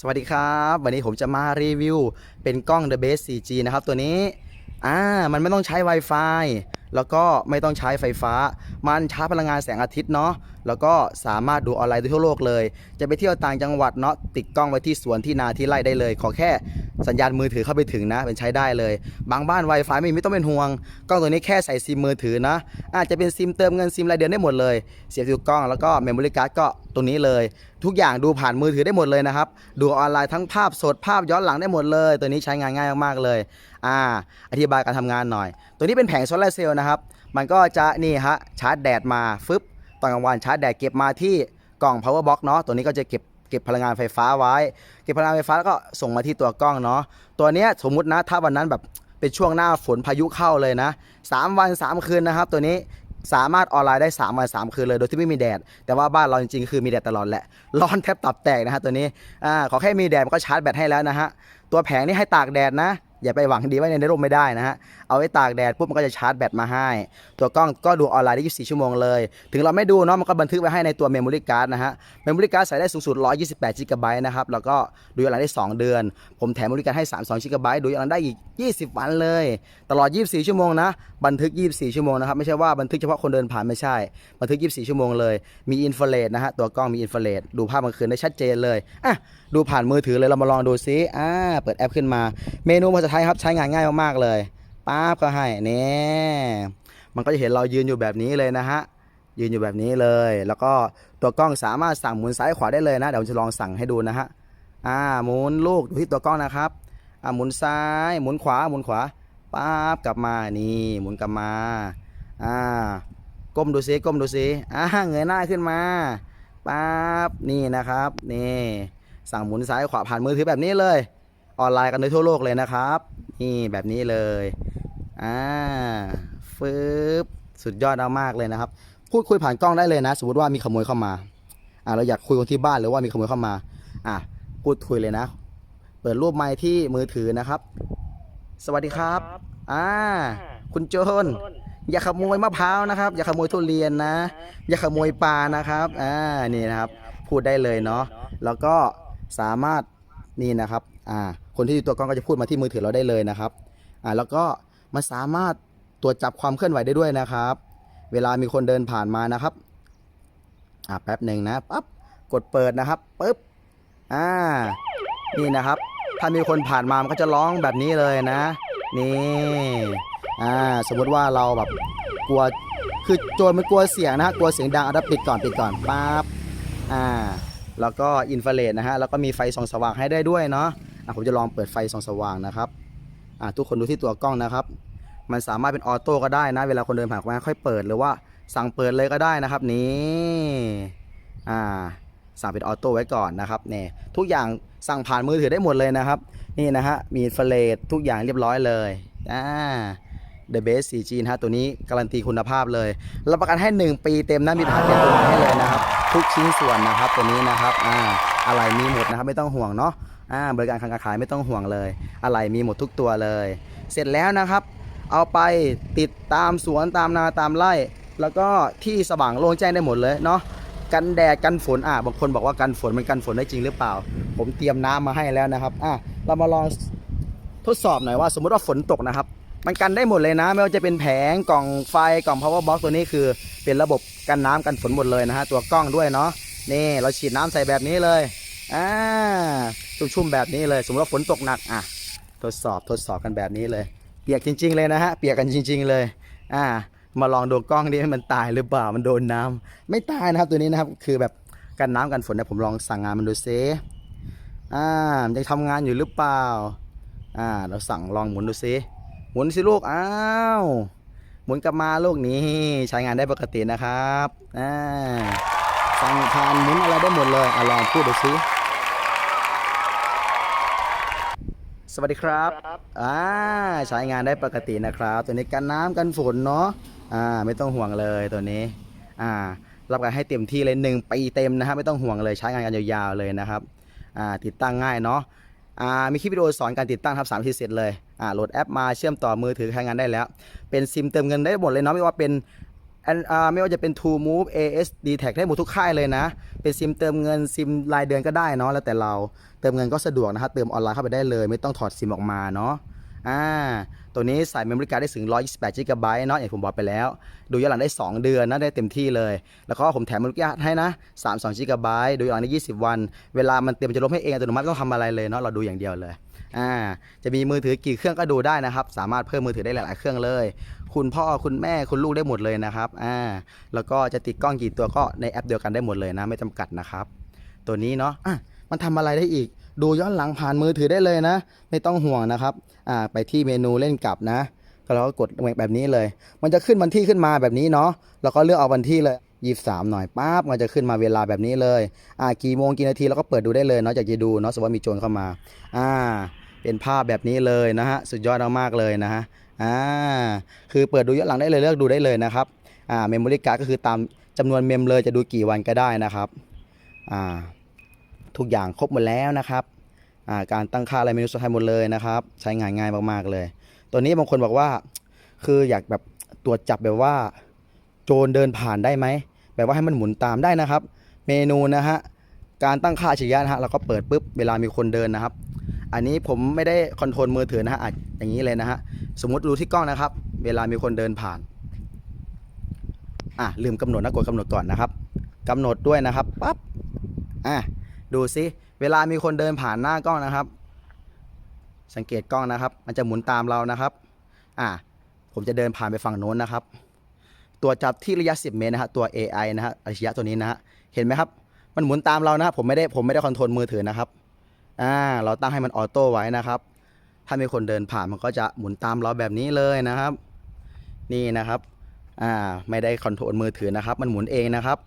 สวัสดีครับ วันนี้ผมจะมารีวิว เป็นกล้อง The Base 4G นะครับ ตัวนี้อ่ามันไม่ต้องใช้ Wi-Fi แล้วก็ไม่ต้องใช้ไฟฟ้า มันชาร์จพลังงานแสงอาทิตย์เนาะแล้วก็สามารถดูออนไลน์ได้ทั่วโลกเลย จะไปเที่ยวต่างจังหวัดเนาะติดกล้องไว้ที่สวนที่นาที่ไร่ได้เลย ขอแค่สัญญาณมือถือเข้าไปถึงนะเป็นใช้ได้เลย บางบ้าน Wi-Fi ไม่มีไม่ต้องเป็นห่วง กล้องตัวนี้แค่ใส่ซิมมือถือนะ อาจจะเป็นซิมเติมเงินซิมรายเดือนได้หมดเลย เสียบอยู่กล้องแล้วก็เมมโมรี่การ์ดก็ตรงนี้เลย ทุกอย่างดูผ่านมือถือได้หมดเลยนะครับ ดูออนไลน์ทั้งภาพสดภาพย้อนหลังได้หมดเลย ตัวนี้ใช้งานง่ายมากๆเลย อ่า อธิบายการทำงานหน่อย ตัวนี้เป็นแผงโซลาร์เซลล์นะครับ มันก็จะนี่ฮะชาร์จแดดมาฟึบ ตอนกลางวันชาร์จแดดเก็บมาที่กล่อง power box เนาะตัวนี้ก็จะเก็บเก็บพลังงานไฟฟ้าไว้ เก็บพลังงานไฟฟ้าแล้วก็ส่งมาที่ตัวกล้องเนาะตัวเนี้ยสมมุตินะถ้าวันนั้นแบบเป็นช่วงหน้าฝนพายุเข้าเลยนะ 3 วัน 3 คืนนะครับ ตัวนี้สามารถออนไลน์ได้ 3 วัน 3 คืนเลย โดยที่ไม่มีแดด แต่ว่าบ้านเราจริงๆ คือมีแดดตลอดแหละ ร้อนแทบตับแตกนะฮะตัวนี้อ่าขอแค่มีแดดมันก็ชาร์จแบตให้แล้วนะฮะ ตัวแผงนี่ให้ตากแดดนะ อย่าไปหวังดีไว้ในร่มไม่ได้นะฮะ เอาไว้ตากแดดปุ๊บมันก็จะชาร์จแบตมาให้ ตัวกล้องก็ดูออนไลน์ได้ 24 ชั่วโมงเลย ถึงเราไม่ดูเนาะมันก็บันทึกไว้ให้ในตัวเมมโมรี่การ์ดนะฮะ เมมโมรี่การ์ดใส่ได้สูงสุด 128 g b นะครับ แล้วก็ดูย้อนหลังได้ 2 เดือน ผมแถมเมมโมรี่การ์ดให้ 32 g b ดูย้อนหลังได้อีก 20 วันเลย ตลอด 24 ชั่วโมงนะ บันทึก 24 ชั่วโมงนะครับ ไม่ใช่ว่าบันทึกเฉพาะคนเดินผ่านไม่ใช่ บันทึก 24 ชั่วโมงเลย มีอินฟราเรดนะฮะ ตัวกล้องมีอินฟราเรดดูภาพกลางคืนได้ชัดเจนเลยอะดูผ่านมือถือเลยเรามาลองดูซิอ่าเปิดแอปขึ้นมา เมนูภาษาไทยครับใช้งานง่ายมากๆเลยป๊าบก็ให้นี่มันก็จะเห็นเรายืนอยู่แบบนี้เลยนะฮะยืนอยู่แบบนี้เลย แล้วก็ตัวกล้องสามารถสั่งหมุนซ้ายขวาได้เลยนะเดี๋ยวจะลองสั่งให้ดูนะฮะอ่าหมุนลูกดูที่ตัวกล้องนะครับอ่าหมุนซ้ายหมุนขวาหมุนขวาป๊าบกลับมานี่หมุนกลับมาอ่าก้มดูซิก้มดูซิอ่าเงยหน้าขึ้นมาป๊าบนี่นะครับนี่สั่งหมุนซ้ายขวาผ่านมือถือแบบนี้เลย ออนไลน์กันโดยทั่วโลกเลยนะครับ นี่แบบนี้เลยอ่าฟึบสุดยอดมากๆเลยนะครับ พูดคุยผ่านกล้องได้เลยนะ สมมติว่ามีขโมยเข้ามาอ่าเราอยากคุยคนที่บ้านหรือว่ามีขโมยเข้ามาอะพูดคุยเลยนะ เปิดรูปไมค์ที่มือถือนะครับ สวัสดีครับอ่าคุณโจนอย่าขโมยมะพร้าวนะครับ อย่าขโมยทุเรียนนะ อย่าขโมยปลานะครับอ่านี่นะครับ พูดได้เลยเนาะแล้วก็สามารถนี่นะครับอ่า คนที่อยู่ตัวกล้องก็จะพูดมาที่มือถือเราได้เลยนะครับอ่าแล้วก็มันสามารถตรวจจับความเคลื่อนไหวได้ด้วยนะครับ เวลามีคนเดินผ่านมานะครับอ่าแป๊บหนึ่งนะปั๊บกดเปิดนะครับปึ๊บอ่านี่นะครับ ถ้ามีคนผ่านมามันก็จะร้องแบบนี้เลยนะ นี่อ่าสมมุติว่าเราแบบกลัวคือโจรมันกลัวเสียงนะฮะกลัวเสียงดังเอาปิดก่อนปิดก่อนปั๊บอ่าแล้วก็อินฟราเรดนะฮะแล้วก็มีไฟส่องสว่างให้ได้ด้วยเนาะ อะผมจะลองเปิดไฟส่องสว่างนะครับอ่าทุกคนดูที่ตัวกล้องนะครับ มันสามารถเป็นออโต้ก็ได้นะ เวลาคนเดินผ่านมาค่อยเปิดหรือว่าสั่งเปิดเลยก็ได้นะครับนี่อ่าสั่งเป็นออโต้ไว้ก่อนนะครับเนี่ยทุกอย่างสั่งผ่านมือถือได้หมดเลยนะครับ นี่นะฮะมีเฟลเรดทุกอย่างเรียบร้อยเลยอ่า The Base 4G นะฮะตัวนี้การันตีคุณภาพเลยรับประกันให้ 1 ปีเต็มนะมีฐานเปลี่ยนตัวใหม่ให้เลยนะครับ ทุกชิ้นส่วนนะครับตัวนี้นะครับอ่าอะไรมีหมดนะครับไม่ต้องห่วงเนาะอ่าบริการการขายไม่ต้องห่วงเลย อะไรมีหมดทุกตัวเลย เสร็จแล้วนะครับ เอาไปติดตามสวนตามนาตามไร่ แล้วก็ที่สว่างโล่งแจ้งได้หมดเลยเนาะกันแดดกันฝนอะบางคนบอกว่ากันฝนมันกันฝนได้จริงหรือเปล่า ผมเตรียมน้ำมาให้แล้วนะครับอะเรามาลองทดสอบหน่อยว่า สมมติว่าฝนตกนะครับ มันกันได้หมดเลยนะ ไม่ว่าจะเป็นแผงกล่องไฟกล่อง power box ตัวนี้คือ เป็นระบบกันน้ำกันฝนหมดเลยนะฮะตัวกล้องด้วยเนาะนี่เราฉีดน้ำใส่แบบนี้เลยอ่าชุ่มๆแบบนี้เลย สมมติว่าฝนตกหนักอะทดสอบทดสอบกันแบบนี้เลย เปียกจริง ๆ เลยนะฮะเปียกกันจริง ๆ เลยอ่ามาลองดูกล้องดิให้มันตายหรือเปล่ามันโดนน้ำไม่ตายนะครับตัวนี้นะครับคือแบบกันน้ำกันฝนเนี่ยผมลองสั่งงานมันดูเซอ่ายังทำงานอยู่หรือเปล่าอ่าเราสั่งลองหมุนดูซิ หมุนสิลูก อ้าว หมุนกลับมาลูกนี้ใช้งานได้ปกตินะครับอ่าสั่งทานหมุนอะไรได้หมดเลยอลองพูดดูสิสวัสดีครับอ่าใช้งานได้ปกตินะครับ ตัวนี้กันน้ำกันฝนเนาะอ่าไม่ต้องห่วงเลยตัวนี้อ่ารับการให้เต็มที่เลยหนึ่งปีเต็มนะครับไม่ต้องห่วงเลยใช้งานกันยาวๆเลยนะครับอ่าติดตั้งง่ายเนาะ อ่ามีคลิปวิดีโอสอนการติดตั้งครับสามทีเสร็จเลยอ่าโหลดแอปมาเชื่อมต่อมือถือใช้งานได้แล้ว เป็นซิมเติมเงินได้หมดเลยเนาะไม่ว่าเป็นไม่ว่าจะเป็น True Move AS d t a g ได้หมดทุกค่ายเลยนะ เป็นซิมเติมเงินซิมรายเดือนก็ได้เนาะแล้วแต่เราเติมเงินก็สะดวกนะครับเติมออนไลน์เข้าไปได้เลย ไม่ต้องถอดซิมออกมาเนาะ อ่า ตัวนี้ใส่เมมโมรี่การ์ดได้ถึง 128 g b เนาะอย่างผมบอกไปแล้ว ดูย้อนหลังได้ 2 เดือนนะได้เต็มที่เลย แล้วก็ผมแถมเมมโมรี่การ์ดให้นะ 32 g b ดูย้อนหลังได้ 20 วัน เวลามันเต็มจะลบให้เองอัตโนมัติไม่ต้องทำอะไรเลยเนาะ เราดูอย่างเดียวเลย อ่า จะมีมือถือกี่เครื่องก็ดูได้นะครับ สามารถเพิ่มมือถือได้หลาย ๆ เครื่องเลย คุณพ่อ คุณแม่ คุณลูกได้หมดเลยนะครับ อ่า แล้วก็จะติดกล้องกี่ตัวก็ในแอปเดียวกันได้หมดเลยนะ ไม่จำกัดนะครับ ตัวนี้เนาะ อะ มันทำอะไรได้อีก ดูย้อนหลังผ่านมือถือได้เลยนะ ไม่ต้องห่วงนะครับอ่าไปที่เมนูเล่นกลับนะก็เราก็กดแบบนี้เลย มันจะขึ้นวันที่ขึ้นมาแบบนี้เนาะแล้วก็เลือกเอาวันที่เลยยี่สามหน่อยปั๊บมันจะขึ้นมาเวลาแบบนี้เลย อ่ากี่โมงกี่นาทีเราก็เปิดดูได้เลยเนาะอยากจะดูเนาะสมมติว่ามีโจรเข้ามา อ่า เป็นภาพแบบนี้เลยนะฮะสุดยอดมากๆเลยนะฮะอ่าคือเปิดดูย้อนหลังได้เลยเลือกดูได้เลยนะครับอ่าเมมโมรี่การ์ดก็คือตามจำนวนเมมเลยจะดูกี่วันก็ได้นะครับอ่า ทุกอย่างครบหมดแล้วนะครับาการตั้งค่าอะไรเมนูสุดท้ายหมดเลยนะครับ ใช้งานง่ายมากๆเลย ตัวนี้บางคนบอกว่า คืออยากแบบตรวจจับแบบว่า โจรเดินผ่านได้ไหมแบบว่าให้มันหมุนตามได้นะครับ เมนูนะฮะการตั้งค่าฉริยะนะฮะเราก็เปิดปุ๊บเวลามีคนเดินนะครับ อันนี้ผมไม่ได้คอนโทรลมือถือนะฮะอย่างนี้เลยนะฮะสมมติดูที่กล้องนะครับ เวลามีคนเดินผ่านอะลืมกำหนดนะกดกำหนดก่อนนะครับกำหนดด้วยนะครับปั๊บอะ ดูซิ เวลามีคนเดินผ่านหน้ากล้องนะครับ สังเกตกล้องนะครับ มันจะหมุนตามเรานะครับ อ่า ผมจะเดินผ่านไปฝั่งโน้นนะครับ ตัวจับที่ระยะ 10 เมตรนะฮะตัว AI นะฮะอัจฉริยะตัวนี้นะฮะ เห็นไหมครับ มันหมุนตามเรานะครับผมไม่ได้ ผมไม่ได้คอนโทรลมือถือนะครับ อ่า เราตั้งให้มันออโต้ไว้นะครับ ถ้ามีคนเดินผ่านมันก็จะหมุนตามเราแบบนี้เลยนะครับ นี่นะครับ อ่า ไม่ได้คอนโทรลมือถือนะครับ มันหมุนเองนะครับ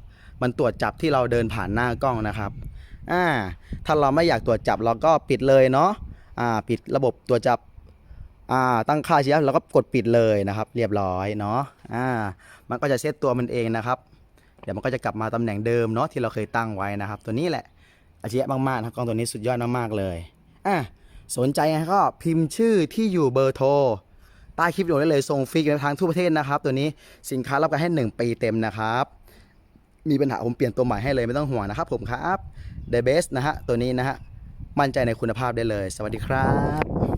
มันตรวจจับที่เราเดินผ่านหน้ากล้องนะครับ อ่าถ้าเราไม่อยากตรวจจับเราก็ปิดเลยเนาะอ่าปิดระบบตรวจจับอ่าตั้งค่าเสียเราก็กดปิดเลยนะครับ เรียบร้อยเนาะอ่ามันก็จะเซตตัวมันเองนะครับ เดี๋ยวมันก็จะกลับมาตำแหน่งเดิมเนาะที่เราเคยตั้งไว้นะครับ ตัวนี้แหละอาชีพมากๆนะครับกล้องตัวนี้สุดยอดมากๆเลยอะสนใจก็พิมพ์ชื่อที่อยู่เบอร์โทรใต้คลิปวิดีโอได้เลยส่งฟรีกันทางทั่วประเทศนะครับ ตัวนี้สินค้ารับกันให้ 1 ปีเต็มนะครับ มีปัญหาผมเปลี่ยนตัวใหม่ให้เลยไม่ต้องห่วงนะครับผมครับ The Best นะฮะตัวนี้นะฮะมั่นใจในคุณภาพได้เลย สวัสดีครับ